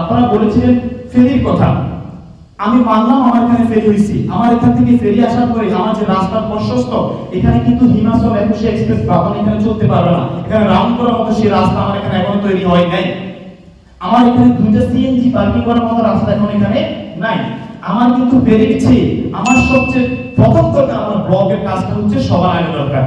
আপনারা বলেছিলেন ফেরির কথা। আমি মানলাম আমার এখানে ফেরি হয়েছি আমার এখান থেকে ফেরি আসার পরে আমার যে রাস্তা প্রশস্ত, এখানে কিন্তু হিমাচল একুশে এক্সপ্রেস বাহন এখানে চলতে পারবে না। এখানে রাউন্ড করার মতো সেই রাস্তা আমার এখানে এখনও তৈরি হয় নাই। আমার এখানে দুইটা সিএনজি পার্কিং করার মতো রাস্তা এখন এখানে নাই। আমার কিন্তু বেড়েছে আমার সবচেয়ে প্রথম দরকার আমার ব্লকের কাজটা হচ্ছে সবার আগে দরকার।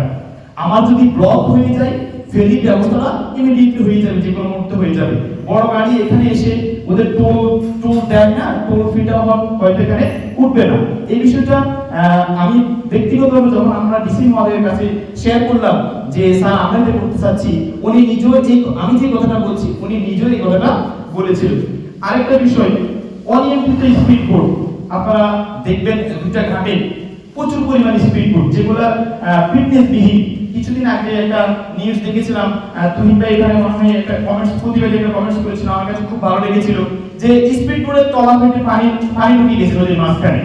আমার যদি ব্লক হয়ে যায় ফেরি ব্যবস্থাটা ইমিডিয়েটলি হয়ে যাবে, যে কোনো মুহূর্তে হয়ে যাবে। বড় গাড়ি এখানে এসে ওদের টোল টোল দেয় না টোল ফিটা হয়তো এখানে উঠবে না। এই বিষয়টা আমি ব্যক্তিগতভাবে যখন আমরা ডিসি মহোদয়ের কাছে শেয়ার করলাম যে, স্যার, আমরা এটা করতে চাচ্ছি, উনি নিজেও যে, আমি যে কথাটা বলছি, উনি নিজেও এই কথাটা বলেছিলেন। আরেকটা বিষয়, অনিয়ন্ত্রিত স্পিড বোর্ড আপনারা দেখবেন দুটা ঘাটে প্রচুর পরিমাণে স্পিড বোর্ড যেগুলো ফিটনেস বিহীন। কিছুদিন আগে একটা নিউজ দেখেছিলাম তুহিন ভাই এখানে মনে একটা কমেন্টস প্রতিবাদী একটা কমেন্টস করেছিল, আমার কাছে খুব ভালো লেগেছিল, যে স্পিড বোর্ডের তলা থেকে পানি পানি ঢুকে গেছিল যে মাঝখানে।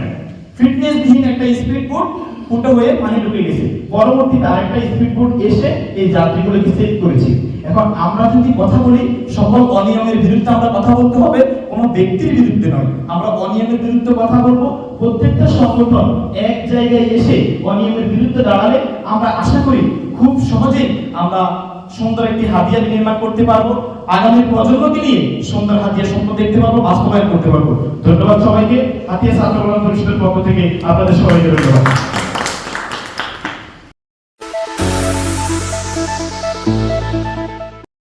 ফিটনেস বিহীন একটা স্পিড বোর্ড ফুটো হয়ে পানি ঢুকে গেছে। পরবর্তীতে আরেকটা স্পিড বোর্ড এসে এই যাত্রীগুলোকে সেভ করেছে। এখন আমরা যদি কথা বলি, সকল অনিয়মের বিরুদ্ধে আমরা কথা বলতে হবে, কোনো ব্যক্তির বিরুদ্ধে নয়। আমরা অনিয়মের বিরুদ্ধে কথা বলব। প্রত্যেকটা সংগঠন এক জায়গায় এসে অনিয়মের বিরুদ্ধে দাঁড়ালে আমরা আশা আমরা সুন্দর একটি হাতিয়ার নির্মাণ করতে পারব। আগামী প্রজন্মকে নিয়ে সুন্দর হাতিয়ার স্বপ্ন দেখতে পারব, বাস্তবায়ন করতে পারব। ধন্যবাদ সবাইকে। হাতিয়া ছাত্র পরিষদের পক্ষ থেকে আপনাদের সবাইকে ধন্যবাদ।